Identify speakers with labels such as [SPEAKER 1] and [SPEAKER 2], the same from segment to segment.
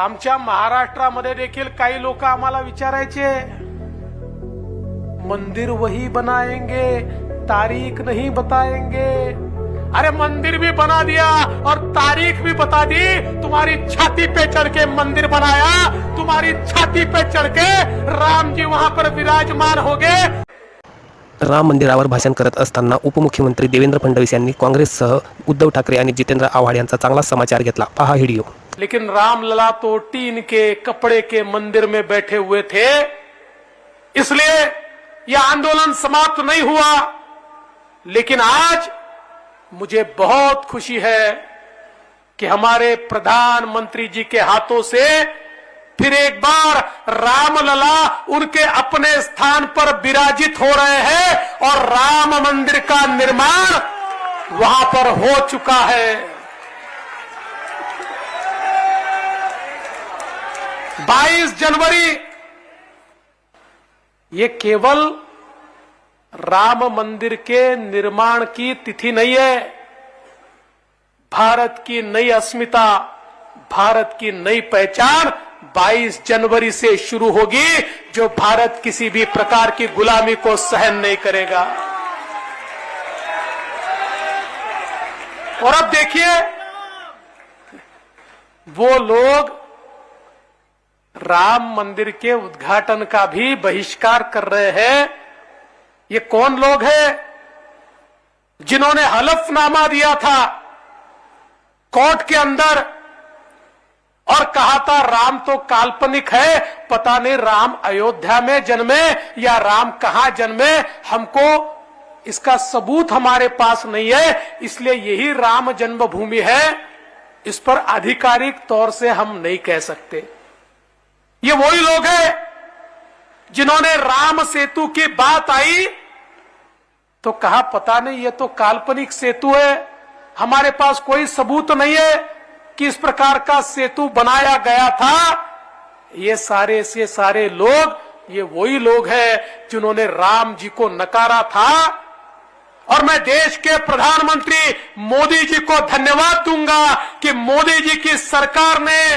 [SPEAKER 1] आमच्या महाराष्ट्रामध्ये देखील काही लोक आम्हाला विचारायचे मंदिर वही बनाएंगे तारीख नहीं बताएंगे. अरे मंदिर भी बना दिया और तारीख भी बता दी। तुम्हारी छाती पे चढ़ के मंदिर बनाया तुम्हारी छाती पे चढ़ के राम जी वहां पर विराजमान हो गए.
[SPEAKER 2] राम मंदिरावर भाषण करत असताना उपमुख्यमंत्री देवेंद्र फडणवीस यांनी काँग्रेससह उद्धव ठाकरे आणि जितेंद्र आव्हाड यांचा चांगला समाचार घेतला. पहा व्हिडिओ.
[SPEAKER 1] लेकिन रामलला तो टीन के कपड़े के मंदिर में बैठे हुए थे। इसलिए यह आंदोलन समाप्त नहीं हुआ। लेकिन आज मुझे बहुत खुशी है कि हमारे प्रधानमंत्री जी के हाथों से फिर एक बार रामलला उनके अपने स्थान पर विराजित हो रहे हैं और राम मंदिर का निर्माण वहाँ पर हो चुका है। 22 जनवरी। ये केवल राम मंदिर के निर्माण की तिथि नहीं है। भारत की नई अस्मिता, भारत की नई पहचान 22 जनवरी से शुरू होगी, जो भारत किसी भी प्रकार की गुलामी को सहन नहीं करेगा। और अब देखिए, वो लोग राम मंदिर के उद्घाटन का भी बहिष्कार कर रहे हैं। ये कौन लोग हैं? जिन्होंने हलफनामा दिया था कोर्ट के अंदर और कहा था, राम तो काल्पनिक है, पता नहीं राम अयोध्या में जन्मे या राम कहाँ जन्मे। हमको इसका सबूत हमारे पास नहीं है, इसलिए यही राम जन्मभूमि है। इस पर आधिकारिक तौर से हम नहीं कह सकते। ये वही लोग हैं जिन्होंने राम सेतु की बात आई। तो कहा, पता नहीं, ये तो काल्पनिक सेतु है। हमारे पास कोई सबूत नहीं है कि इस प्रकार का सेतु बनाया गया था। ये सारे से सारे लोग, ये वही लोग हैं जिन्होंने राम जी को नकारा था। और मैं देश के प्रधानमंत्री मोदी जी को धन्यवाद दूँगा कि मोदी जी की सरकार ने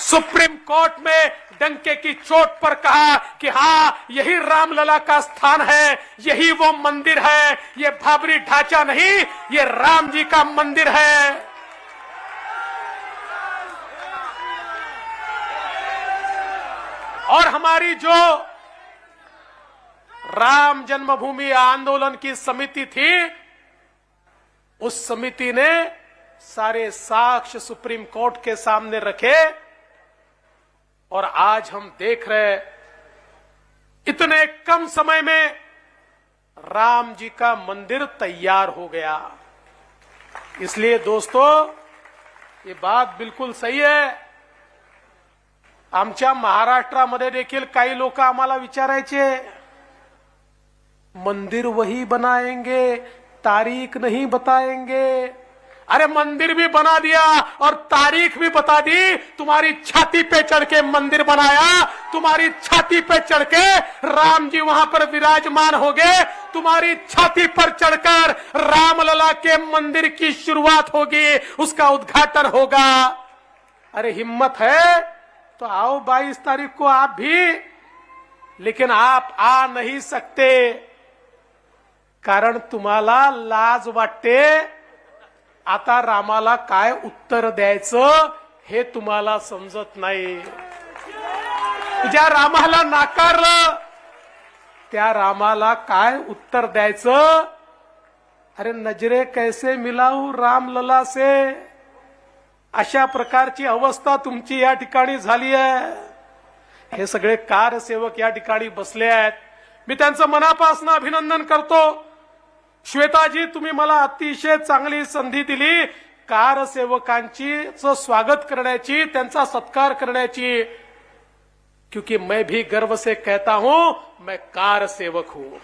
[SPEAKER 1] सुप्रीम कोर्ट में डंके की चोट पर कहा कि हाँ यही रामलला का स्थान है, यही वो मंदिर है, ये भाबरी ढांचा नहीं, ये राम जी का मंदिर है। और हमारी जो राम जन्मभूमि आंदोलन की समिति थी, उस समिति ने सारे साक्ष्य सुप्रीम कोर्ट के सामने रखे। और आज हम देख रहे इतने कम समय में राम जी का मंदिर तैयार हो गया। इसलिए दोस्तों, ये बात बिलकुल सही है। आमच्या महाराष्ट्रामध्ये देखील काही लोक आम्हाला विचारायचे, मंदिर वही बनाएँगे, तारीख नहीं बताएँगे। अरे मंदिर भी बना दिया और तारीख भी बता दी। तुम्हारी छाती पे चढ़ के मंदिर बनाया, तुम्हारी छाती पे चढ़ के राम जी वहाँ पर विराजमान हो गए, तुम्हारी छाती पर चढ़कर रामलला के मंदिर की शुरुआत होगी, उसका उद्घाटन होगा। अरे हिम्मत है तो आओ 22 तारीख को आप भी, लेकिन आप आ नहीं सकते, कारण तुम्हाला लाज वाटते आता रामाला काय उत्तर द्यायचं हे तुम्हाला समजत नाही. ज्या रामाला नाकारलं त्या रामाला काय उत्तर द्यायचं? अरे नजरे कैसे मिलाऊ रामलला से अशा प्रकारची अवस्था तुमची या ठिकाणी झाली आहे. हे सगळे कारसेवक या ठिकाणी बसले आहेत. मी त्यांचं मनापासून अभिनंदन करतो. श्वेताजी तुम्ही मला अतिशय चांगली संधी दिली. कारसेवकांची च स्वागत करण्याची त्यांचा सत्कार करण्याची. क्योंकि मैं भी गर्व से कहता हूं मैं कार सेवक हूं.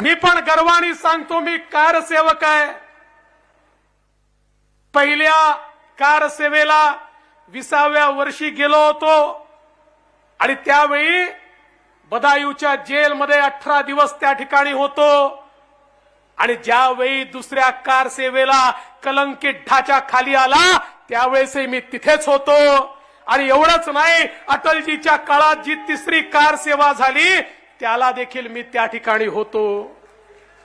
[SPEAKER 1] मी पण गर्वाने सांगतो मी कार सेवक आहे. पहिल्या कार सेवेला विसाव्या वर्षी गेलो होतो. आणि त्यावेळी बदायूच्या जेलमध्ये अठरा दिवस त्या ठिकाणी होतो. आणि ज्यावेळी दुसऱ्या कार सेवेला कलंकित ढाच्या खाली आला त्यावेळेसही मी तिथेच होतो. आणि एवढंच नाही अटलजीच्या काळात जी तिसरी कार सेवा झाली त्याला देखील मी त्या ठिकाणी होतो.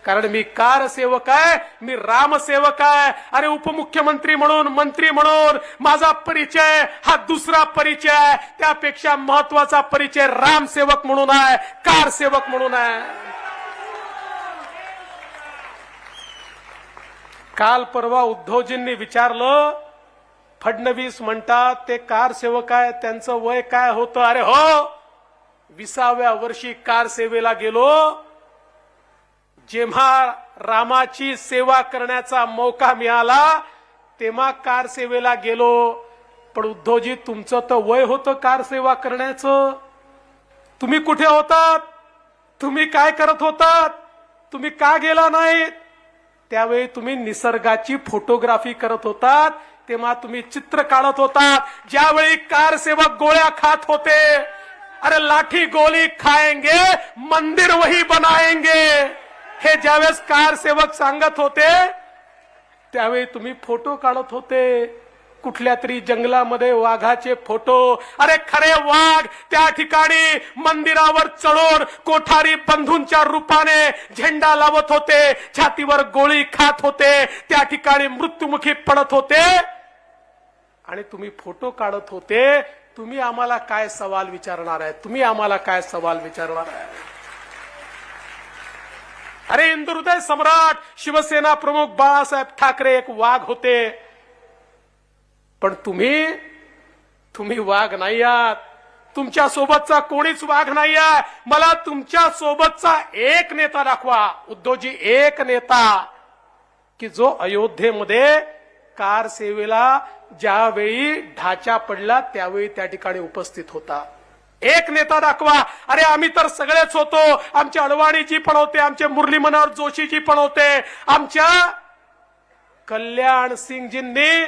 [SPEAKER 1] कारण मी कार सेवक आहे मी रामसेवक आहे. अरे उपमुख्यमंत्री म्हणून मंत्री म्हणून माझा परिचय हा दुसरा परिचय. आहे त्यापेक्षा महत्त्वाचा परिचय रामसेवक म्हणून आहे कार सेवक म्हणून आहे. काल परवा उद्धवजींनी विचारलं फडणवीस म्हणतात ते कार सेवक आहे त्यांचं वय काय होतं? अरे हो विसाव्या वर्षी कार सेवेला गेलो. जेव्हा रामाची सेवा करण्याचा मौका मिळाला तेव्हा कार सेवेला गेलो. पण उद्धवजी तुमचं तर वय होतं कार सेवा करण्याचं. तुम्ही कुठे होतात? तुम्ही काय करत होतात? तुम्ही का गेला नाहीत? त्यावेळी तुम्ही निसर्गाची फोटोग्राफी करत होतात तेव्हा तुम्ही चित्र काढत होतात. ज्यावेळी कार सेवक गोळ्या खात होते अरे लाठी गोली खाएंगे मंदिर वही बनाएंगे हे ज्यावेळेस कार सेवक सांगत होते त्यावेळी तुम्ही फोटो काढत होते. कुठल्या तरी जंगलामध्ये वाघाचे फोटो. अरे खरे वाघ त्या ठिकाणी मंदिरावर चढून कोठारी बंधूंच्या रूपाने झेंडा लावत होते छातीवर गोळी खात होते त्या ठिकाणी मृत्युमुखी पडत होते. आणि तुम्ही फोटो काढत होते तुम्ही आम्हाला काय सवाल विचारणार आहे? तुम्ही आम्हाला काय सवाल विचारणार आहे? अरे इंदुहृदय सम्राट शिवसेना प्रमुख बाळासाहेब ठाकरे एक वाघ होते. पण तुम्ही तुम्ही वाघ नाही आहात. तुमच्या सोबतचा कोणीच वाघ नाही आहे. मला तुमच्या सोबतचा एक नेता दाखवा. उद्धवजी एक नेता. की जो अयोध्येमध्ये कार सेवेला ज्यावेळी ढाचा पडला त्यावेळी त्या ठिकाणी उपस्थित होता. एक नेता दाखवा. अरे आम्ही तर सगळेच होतो. आमच्या अडवाणीजी पण होते आमचे मुरली मनोहर जोशीजी पण होते. आमच्या कल्याण सिंगजींनी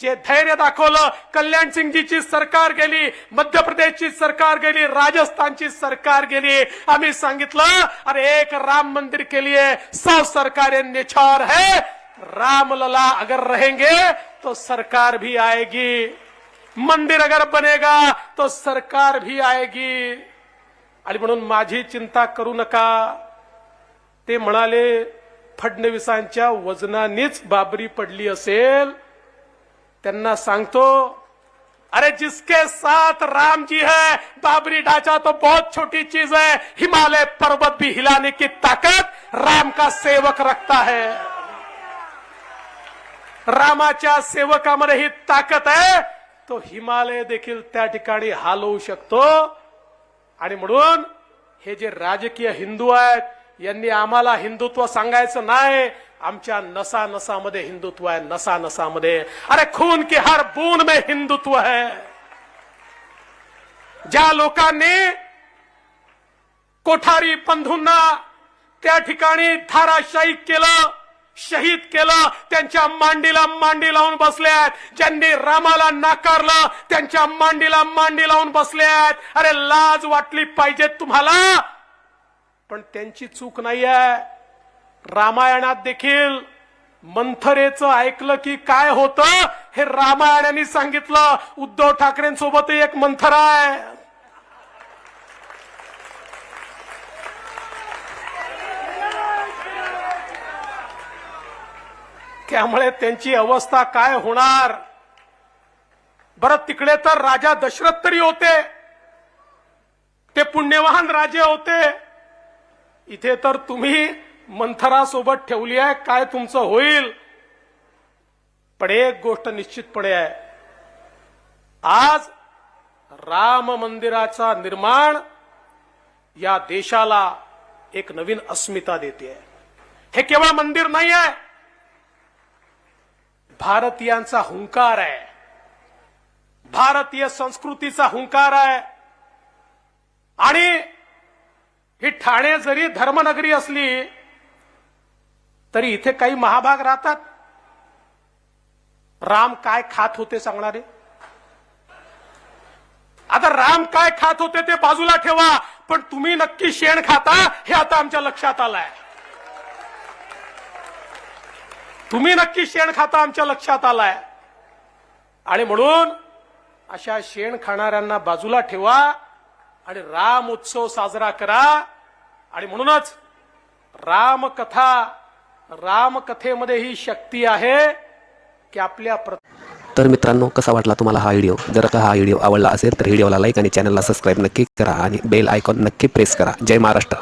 [SPEAKER 1] जे धैर्य दाखवलं कल्याण सिंगजीची सरकार गेली मध्य प्रदेशची सरकार गेली राजस्थानची सरकार गेली. आम्ही सांगितलं अरे एक राम मंदिर के लिए सब सरकारें निछार है. रामलला अगर रहेंगे तो सरकार भी आएगी. मंदिर अगर बनेगा तो सरकार भी आएगी। आणि म्हणून माझी चिंता करू नका. ते म्हणाले फडणवीसांच्या वजनानेच बाबरी पडली असेल. त्यांना सांगतो अरे जिसके साथ राम जी है बाबरी ढांचा तो बहुत छोटी चीज है। हिमालय पर्वत भी हिलाने की ताकत राम का सेवक रखता है। रामाच्या सेवकामध्ये ही ताकद आहे तो हिमालय देखील त्या ठिकाणी हालवू शकतो. आणि म्हणून हे जे राजकीय हिंदू आहेत यांनी आम्हाला हिंदुत्व सांगायचं नाही. आमच्या नसा नसामध्ये हिंदुत्व आहे नसा नसामध्ये अरे खून की हर बून में हिंदुत्व है. ज्या लोकांनी कोठारी पंधूंना त्या ठिकाणी धाराशाही केलं शहीद केलं त्यांच्या मांडीला मांडी लावून बसले आहेत ज्यांनी रामाला नाकारलं त्यांच्या मांडीला मांडी लावून बसले आहेत अरे लाज वाटली पाहिजे तुम्हाला. पण त्यांची चूक नाही आहे रामायणात देखील मंथरेचं ऐकलं की काय होतं हे रामायणाने सांगितलं. उद्धव ठाकरेंसोबत एक मंथर आहे. त्यामुळे त्यांची अवस्था काय होणार? बरं तिकडे तर राजा दशरथ तरी होते. ते पुण्यवान राजे होते. इथे तर तुम्ही मंथरासोबत ठेवली आहे. काय तुमचं होईल? पण एक गोष्ट निश्चितपणे आहे. आज राम मंदिराचा निर्माण या देशाला एक नवीन अस्मिता देते हे केवळ मंदिर नाही आहे भारतीयांचा हुंकार आहे. भारतीय संस्कृतीचा हुंकार आहे. आणि ही ठाणे जरी धर्मनगरी असली तरी इथे काही महाभाग राहतात. राम काय खात होते सांगणारे? आता राम काय खात होते ते बाजूला ठेवा पण तुम्ही नक्की शेण खाता हे आता आमच्या लक्षात आलंय. तुम्ही नक्की शेण खाता आमच्या लक्षात आलाय. आणि म्हणून अशा शेण खाणाऱ्यांना बाजूला ठेवा आणि राम उत्सव साजरा करा. आणि म्हणूनच रामकथा रामकथेमध्ये ही शक्ती आहे की आपल्या प्र
[SPEAKER 2] तर मित्रांनो कसा वाटला तुम्हाला हा व्हिडिओ? जर का हा व्हिडिओ आवडला असेल तर व्हिडिओला लाईक आणि चॅनलला सबस्क्राईब नक्की करा आणि बेल आयकॉन नक्की प्रेस करा. जय महाराष्ट्र.